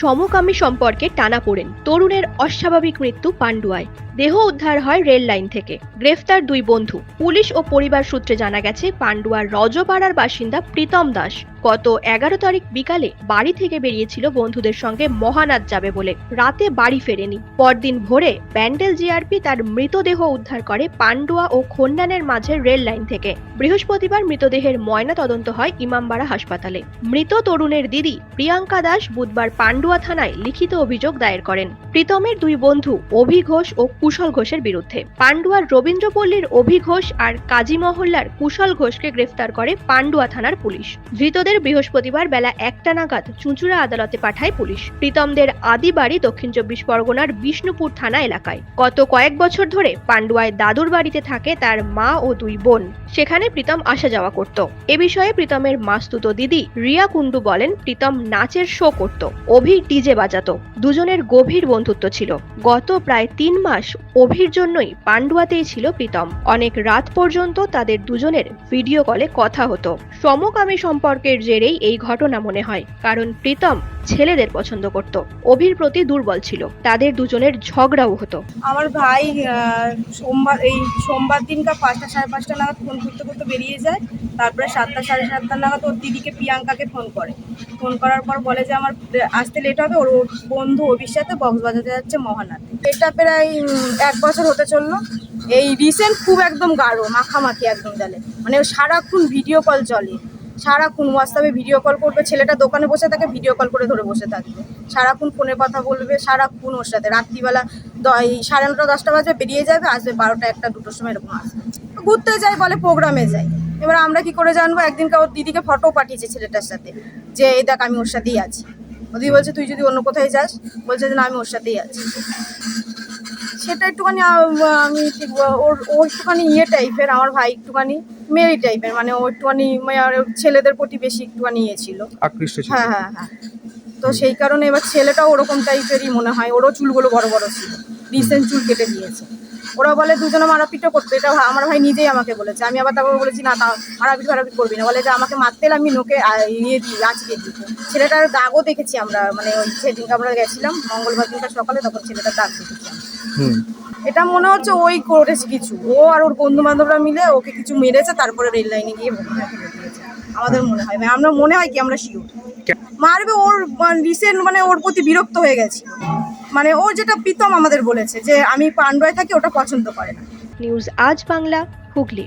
সমকামী সম্পর্কে টানা পড়েন। তরুণের অস্বাভাবিক মৃত্যু পান্ডুয়ায় দেহ উদ্ধার হয় রেল লাইন থেকে। গ্রেফতার দুই বন্ধু। পুলিশ ও পরিবার সূত্রে জানা গেছে, পান্ডুয়ার রজপাড়ার বাসিন্দা প্রীতম দাস গত এগারো তারিখ বিকালে বাড়ি থেকে বেরিয়েছিল বন্ধুদের সঙ্গে মহানাদ যাবে বলে। রাতে বাড়ি ফেরেনি। পরদিন ভোরে ব্যান্ডেল জিআরপি তার মৃতদেহ উদ্ধার করে পান্ডুয়া ও খন্ডানের মাঝের রেল লাইন থেকে। বৃহস্পতিবার মৃতদেহের ময়না তদন্ত হয় ইমামবাড়া হাসপাতালে। মৃত তরুণের দিদি প্রিয়াঙ্কা দাস বুধবার পান্ডুয়া থানায় লিখিত অভিযোগ দায়ের করেন। প্রীতমের দুই বন্ধু অভি ঘোষ ও কুশল ঘোষের বিরুদ্ধে। পান্ডুয়ার রবীন্দ্রপল্লীর অভি ঘোষ আর কাজী মহল্লার কুশল ঘোষকে গ্রেফতার করে পান্ডুয়া থানার পুলিশ। ধৃতদের বৃহস্পতিবার বেলা একটা নাগাদ চুঁচুড়া আদালতে পাঠায় পুলিশ। প্রীতমদের আদি বাড়ি দক্ষিণ চব্বিশ পরগনার বিষ্ণুপুর থানা এলাকায়। গত কয়েক বছর ধরে পান্ডুয়ায় দাদুর বাড়িতে থাকে তার মা ও দুই বোন। সেখানে প্রীতম আসা যাওয়া করত। এ বিষয়ে প্রীতমের মাস্তুত দিদি রিয়া কুন্ডু বলেন, প্রীতম নাচের শো করত। অভি ডিজে বাজাতো। দুজনের গভীর বন্ধুত্ব ছিল। গত প্রায় তিন মাস অভির জন্যই পান্ডুয়াতেই ছিল প্রীতম। অনেক রাত পর্যন্ত তাদের দুজনের ভিডিও কলে কথা হতো। সমকামী সম্পর্কের জেরেই এই ঘটনা মনে হয়, কারণ প্রীতম ছেলেদের পছন্দ করত। অভির প্রতি দুর্বল ছিল, তাদের দুজনের ঝগড়াও হতো। আমার ভাই সোমবার, এই সোমবার দিনকা পাঁচটা সাড়ে পাঁচটা নাগাদ ফোন করতে করতে বেরিয়ে যায়, তারপরে সাতটা সাড়ে সাতটা নাগাদ ওর দিদিকে প্রিয়াঙ্কাকে ফোন করে। ফোন করার পর বলে যে আমার, আসতে লেট হবে, ওর বন্ধু অভির সাথে বক্স বাজাতে যাচ্ছে মহানাথ। এটা প্রায় এক বছর হতে চলল। এই রিসেন্ট খুব একদম গাঢ়, মাখামাখি একদম জালে। মানে সারাক্ষণ ভিডিও কল চলে। সারাক্ষণ হোয়াটসঅ্যাপে ভিডিও কল করবে, ছেলেটা দোকানে বসে থাকে ভিডিও কল করে ধরে বসে থাকবে। সারাক্ষণ ফোনে কথা বলবে, সারাক্ষণ ওর সাথে। রাত্রিবেলা সাড়ে নটা, দশটা বাজে বেরিয়ে যাবে, আসবে বারোটা, একটা, দুটোর সময় এরকম আসবে। ঘুরতে যাই বলে প্রোগ্রামে যাই এবার আমরা কি করে জানব? একদিনকে ওর দিদিকে ফটো পাঠিয়েছে ছেলেটার সাথে। যে, এই দেখ, আমি ওর সাথেই আছি। দিদি বলছে, তুই যদি অন্য কোথায় যাস? বলছে যে, না, আমি ওর সাথেই আছি। সেটা একটুখানি আমি ঠিক ওর ও একটুখানি ইয়ে টাইপের আমার ভাই একটুখানি মেরি টাইপের মানে ও একটুখানি মানে আর ছেলেদের প্রতি বেশি একটুখানি ইয়ে ছিল। আকৃষ্ট ছিল। হ্যাঁ হ্যাঁ হ্যাঁ। তো সেই কারণে এবার ছেলেটাও ওরকম টাইপেরই মনে হয় ওরও চুলগুলো বড় বড় ছিল রিসেন্ট চুল কেটে দিয়েছে। ওরা বলে দুজনে মারাপিটও করতো এটা আমার ভাই নিজেই আমাকে বলেছে। আমি আবার তারপর বলেছি না তা মারাপিট ফারাপিট করবি না। বলে যে আমাকে মারতে আমি নোকে ইয়ে দিই আঁচড়ে দিই। ছেলেটার দাগও দেখেছি আমরা মানে ওই সেদিনকে আমরা গেছিলাম মঙ্গলবার দিনটা সকালে তখন ছেলেটার দাগ দেখেছি এটা মনে হচ্ছে ওই করেছে কিছু। ও আর ওর বন্ধু বান্ধবরা মিলে ওকে কিছু মেরেছে তারপরে রেল লাইনে গিয়ে আমাদের মনে হয়। মানে আমরা মনে হয় কি আমরা শিওর মারবে ওর রিসেন্ট মানে ওর প্রতি বিরক্ত হয়ে গেছি। মানে ও যেটা প্রীতম আমাদের বলেছে যে আমি পান্ডয় থাকি ওটা পছন্দ করে না। নিউজ আজ বাংলা হুগলি।